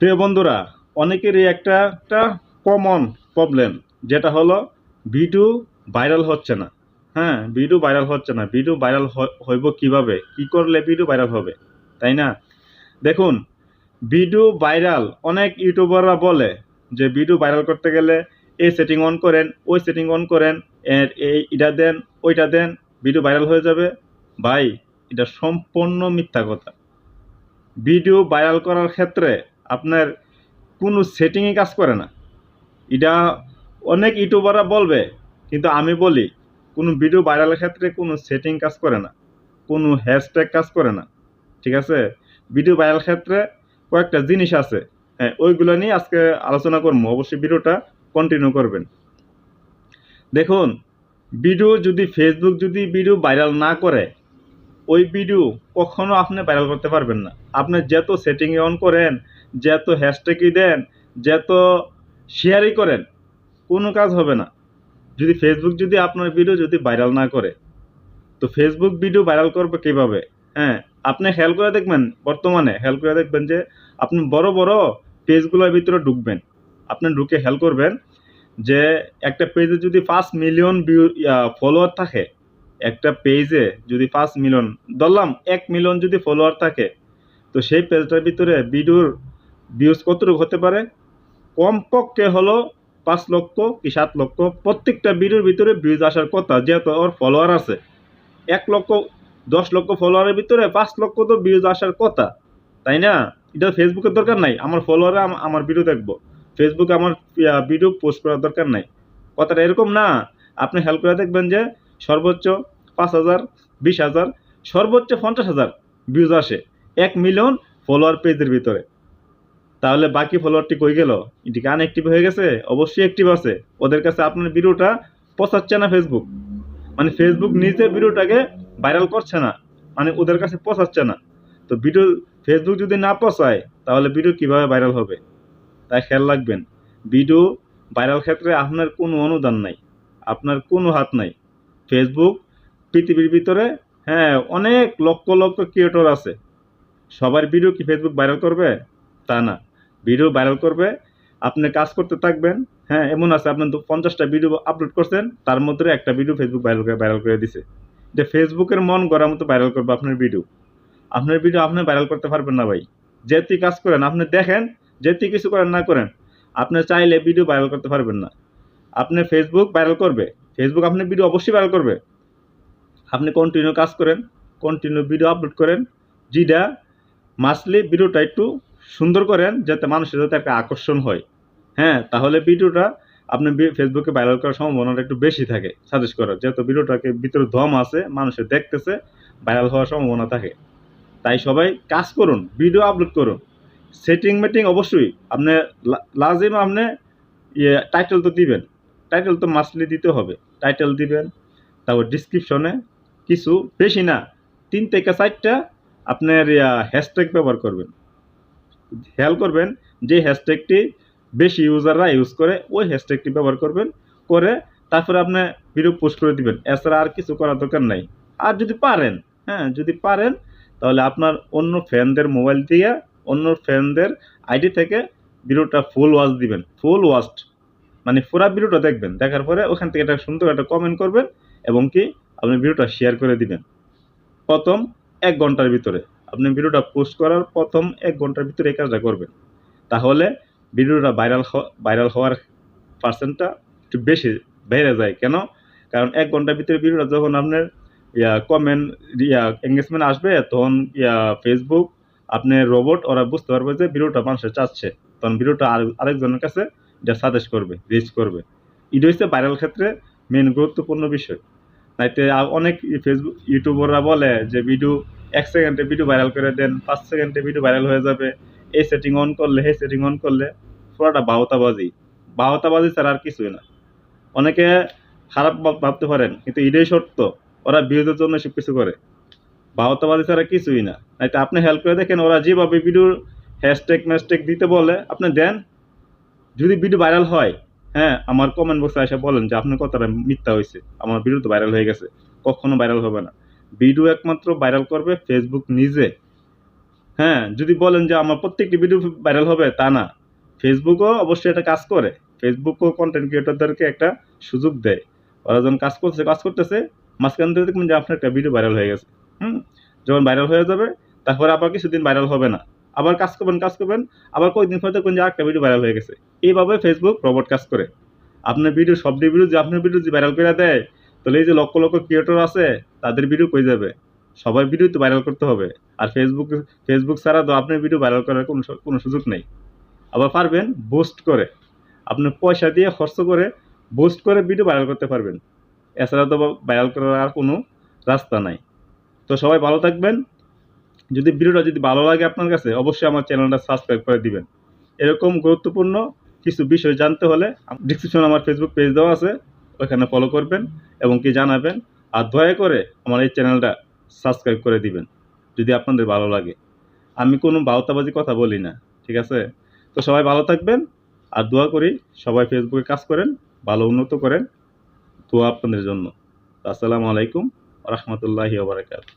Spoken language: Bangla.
প্রিয় বন্ধুরা, অনেকেরই একটা একটা কমন প্রবলেম যেটা হলো ভিডিও ভাইরাল হচ্ছে না। হ্যাঁ ভিডিও ভাইরাল হচ্ছে না। ভিডিও ভাইরাল হইব কীভাবে? কি করলে ভিডিও ভাইরাল হবে? তাই না? দেখুন, ভিডিও ভাইরাল অনেক ইউটিউবাররা বলে যে ভিডিও ভাইরাল করতে গেলে এই সেটিং অন করেন, ওই সেটিং অন করেন, এর, এই, এটা দেন, ওইটা দেন, ভিডিও ভাইরাল হয়ে যাবে। ভাই, এটা সম্পূর্ণ মিথ্যা কথা। ভিডিও ভাইরাল করার ক্ষেত্রে আপনার কোনো সেটিংই কাজ করে না। এটা অনেক ইউটিউবাররা বলবে, কিন্তু আমি বলি, কোনো ভিডিও ভাইরালের ক্ষেত্রে কোনো সেটিং কাজ করে না, কোনো হ্যাশট্যাগ কাজ করে না, ঠিক আছে? ভিডিও ভাইরাল ক্ষেত্রে কয়েকটা জিনিস আছে হ্যাঁ ওইগুলো নিয়ে আজকে আলোচনা করব। অবশ্যই ভিডিওটা কন্টিনিউ করবেন। দেখুন ভিডিও যদি ফেসবুক যদি ভিডিও ভাইরাল না করে ওই ভিডিও কখনো আপনি ভাইরাল করতে পারবেন না। আপনি যত সেটিং অন করেন যত হ্যাশট্যাগই দেন যত শেয়ারই করেন, কোনো কাজ হবে না। যদি ফেসবুক যদি আপনার ভিডিও যদি ভাইরাল না করে, তো ফেসবুক ভিডিও ভাইরাল করবে কীভাবে? হ্যাঁ আপনি খেয়াল করে দেখবেন, বর্তমানে খেয়াল করে দেখবেন যে আপনি বড় বড় পেজগুলোর ভিতরে ঢুকবেন। আপনি ঢুকে খেয়াল করবেন যে একটা পেজে যদি পাঁচ মিলিয়ন ভিউ ফলোয়ার থাকে একটা পেজে যদি পাঁচ মিলিয়ন ধরলাম এক মিলিয়ন যদি ফলোয়ার থাকে, তো সেই পেজটার ভিতরে ভিডিওর ভিউজ কতটুকু হতে পারে? কমপক্ষে হলো পাঁচ লক্ষ কি সাত লক্ষ, প্রত্যেকটা ভিডিওর ভিতরে ভিউজ আসার কথা, যেহেতু ওর ফলোয়ার আছে। এক লক্ষ, দশ লক্ষ ফলোয়ারের ভিতরে পাঁচ লক্ষ তো ভিউজ আসার কথা, তাই না? এটা ফেসবুকের দরকার নাই, আমার ফলোয়ারে আমার ভিডিও দেখব। ফেসবুকে আমার ভিডিও পোস্ট করার দরকার নাই। কথাটা এরকম না। আপনি হেল্প করে দেখবেন যে সর্বোচ্চ পাঁচ হাজার, বিশ হাজার, সর্বোচ্চ পঞ্চাশ হাজার ভিউজ আসে। এক মিলিয়ন ফলোয়ার পেজের ভিতরে। তাহলে বাকি ফলোয়ারটি কই গেল? এটি কি আনএক্টিভ হয়ে গেছে? অবশ্যই অ্যাক্টিভ আছে। ওদের কাছে আপনার ভিডিওটা পচাচ্ছে না ফেসবুক মানে ফেসবুক নিজে ভিডিওটাকে ভাইরাল করছে না। মানে ওদের কাছে পচাচ্ছে না। তো ভিডিও ফেসবুক যদি না পচায়, তাহলে ভিডিও কীভাবে ভাইরাল হবে? তাই খেয়াল রাখবেন। ভিডিও ভাইরাল ক্ষেত্রে আপনার কোনো অনুদান নাই। আপনার কোনো হাত নাই। ফেসবুক পৃথিবীর ভিতরে হ্যাঁ অনেক লক্ষ লক্ষ ক্রিয়েটর আছে। সবার ভিডিও কি ফেসবুক ভাইরাল করবে? তা না। ভিডিও ভাইরাল করবে, আপনি কাজ করতে থাকবেন হ্যাঁ এমন আছে, আপনি পঞ্চাশটা ভিডিও আপলোড করছেন, তার মধ্যে একটা ভিডিও ফেসবুক ভাইরাল করে ভাইরাল করে দিছে। যে ফেসবুকের মন গড়ার মতো ভাইরাল করবে আপনার ভিডিও আপনার ভিডিও আপনি ভাইরাল করতে পারবেন না ভাই। যেটি কাজ করেন, আপনি দেখেন যেটি কিছু করেন, না করেন, আপনি চাইলে ভিডিও ভাইরাল করতে পারবেন না। আপনি ফেসবুক ভাইরাল করবে ফেসবুক আপনার ভিডিও অবশ্যই ভাইরাল করবে। আপনি কন্টিনিউ কাজ করেন কন্টিনিউ ভিডিও আপলোড করেন, যেটা মাসলি ভিডিওটা একটু সুন্দর করেন, যাতে মানুষের যাতে একটা আকর্ষণ হয়। হ্যাঁ তাহলে ভিডিওটা আপনি ফেসবুকে ভাইরাল করার সম্ভাবনাটা একটু বেশি থাকে সাজেস্ট করার। যেহেতু ভিডিওটাকে ভিতরে দম আছে মানুষের দেখতেছে ভাইরাল হওয়ার সম্ভাবনা থাকে। তাই সবাই কাজ করুন ভিডিও আপলোড করুন। সেটিং মেটিং অবশ্যই, আপনি লাজিম আপনি ইয়ে টাইটেল তো দিবেন। টাইটেল তো মাসলি দিতে হবে। টাইটেল দিবেন, তারপর ডিসক্রিপশনে কিছু বেশি না, তিন থেকে চারটা আপনার হ্যাশট্যাগ ব্যবহার করবেন। খেয়াল করবেন যে হ্যাশট্যাগটি বেশি ইউজাররা ইউজ করে, ওই হ্যাশট্যাগটি ব্যবহার করবেন, করে তারপরে আপনি ভিডিও পোস্ট করে দিবেন। এছাড়া আর কিছু করার দরকার নাই। আর যদি পারেন হ্যাঁ যদি পারেন, তাহলে আপনার অন্য ফ্যানদের মোবাইল দিয়ে অন্য ফ্যানদের আইডি থেকে ভিডিওটা ফুল ওয়াচ দিবেন। ফুল ওয়াচড মানে পুরা ভিডিওটা দেখবেন, দেখার পরে ওখান থেকে একটা সুন্দর একটা কমেন্ট করবেন এবং কি আপনি ভিডিওটা শেয়ার করে দিবেন। প্রথম এক ঘণ্টার ভিতরে। আপনি ভিডিওটা পোস্ট করার প্রথম এক ঘণ্টার ভিতরে এই কাজটা করবেন। তাহলে ভিডিওটা ভাইরাল ভাইরাল হওয়ার পার্সেন্টটা একটু বেশি বেড়ে যায়। কেন? কারণ এক ঘণ্টার ভিতরে ভিডিওটা যখন আপনার ইয়া কমেন্ট ইয়া এঙ্গেজমেন্ট আসবে, তখন ইয়া ফেসবুক আপনার রোবট ওরা বুঝতে পারবে যে ভিডিওটা মানুষের চাচ্ছে। তখন ভিডিওটা আরেকজনের কাছে এটা সাজেস্ট করবে রিচ করবে। এটা হচ্ছে ভাইরাল ক্ষেত্রে মেন গুরুত্বপূর্ণ বিষয়। নাইতে অনেক ফেসবুক ইউটিউবাররা বলে যে ভিডিও এক সেকেন্ডে ভিডিও ভাইরাল করে দেন, পাঁচ সেকেন্ডে ভিডিও ভাইরাল হয়ে যাবে। এই সেটিং অন করলে এই সেটিং অন করলে পুরোটা বাহতাবাজি। বাহতাবাজি ছাড়া আর কিছুই না। অনেকে খারাপ ভাবতে পারেন, কিন্তু এটাই সত্য। ওরা ভিউজের জন্য সব কিছু করে। বাহতাবাজি ছাড়া কিছুই না। নাইতে আপনি হেল্প করে দেখেন, ওরা যেভাবে ভিডিওর হ্যাশট্যাগ ম্যাশট্যাগ দিতে বলে, আপনি দেন যদি ভিডিও ভাইরাল হয় হ্যাঁ আমার কমেন্ট বক্সে এসে বলেন যে আপনার কথাটা মিথ্যা হয়েছে আমার ভিডিও তো ভাইরাল হয়ে গেছে, কখনো ভাইরাল হবে না। ভিডিও একমাত্র ভাইরাল করবে ফেসবুক নিজে। হ্যাঁ যদি বলেন যে আমার প্রত্যেকটি ভিডিও ভাইরাল হবে, তা না। ফেসবুকও অবশ্যই এটা কাজ করে। ফেসবুকও কন্টেন্ট ক্রিয়েটরদেরকে একটা সুযোগ দেয়। ওরা যখন কাজ করছে কাজ করতেছে, মাঝখান থেকে দেখবেন যে আপনার একটা ভিডিও ভাইরাল হয়ে গেছে। হুম, যখন ভাইরাল হয়ে যাবে, তারপরে আবার কিছুদিন ভাইরাল হবে না। আবার কাজ করবেন কাজ করবেন। আবার কয়েকদিন পরে দেখবেন যে একটা ভিডিও ভাইরাল হয়ে গেছে। এইভাবে ফেসবুক রোবট কাজ করে। আপনার ভিডিও সব ভিডিও যে আপনার ভিডিও যে ভাইরাল করে দেয়, তাহলে এই যে লক্ষ লক্ষ ক্রিয়েটর আছে, তাদের ভিডিও কই যাবে? সবার ভিডিও তো ভাইরাল করতে হবে। আর ফেসবুক ফেসবুক ছাড়া তো আপনার ভিডিও ভাইরাল করার কোনো কোনো সুযোগ নেই। আবার পারবেন বুস্ট করে। আপনি পয়সা দিয়ে খরচ করে বুস্ট করে ভিডিও ভাইরাল করতে পারবেন। এছাড়া তো ভাইরাল করার আর কোনো রাস্তা নাই। তো সবাই ভালো থাকবেন। যদি ভিডিওটা যদি ভালো লাগে আপনার কাছে, অবশ্যই আমার চ্যানেলটা সাবস্ক্রাইব করে দিবেন। এরকম গুরুত্বপূর্ণ কিছু বিষয় জানতে হলে ডিসক্রিপশনে আমার ফেসবুক পেজ দেওয়া আছে ওখানে ফলো করবেন এবং কি জানাবেন, আর দয়া করে আমার এই চ্যানেলটা সাবস্ক্রাইব করে দিবেন, যদি আপনাদের ভালো লাগে। আমি কোনো বাউতাবাজি কথা বলি না, ঠিক আছে? তো সবাই ভালো থাকবেন, আর দোয়া করি সবাই ফেসবুকে কাজ করেন, ভালো উন্নত করেন, দোয়া আপনাদের জন্য। আসসালামু আলাইকুম রহমতুল্লাহি ওবরাকাত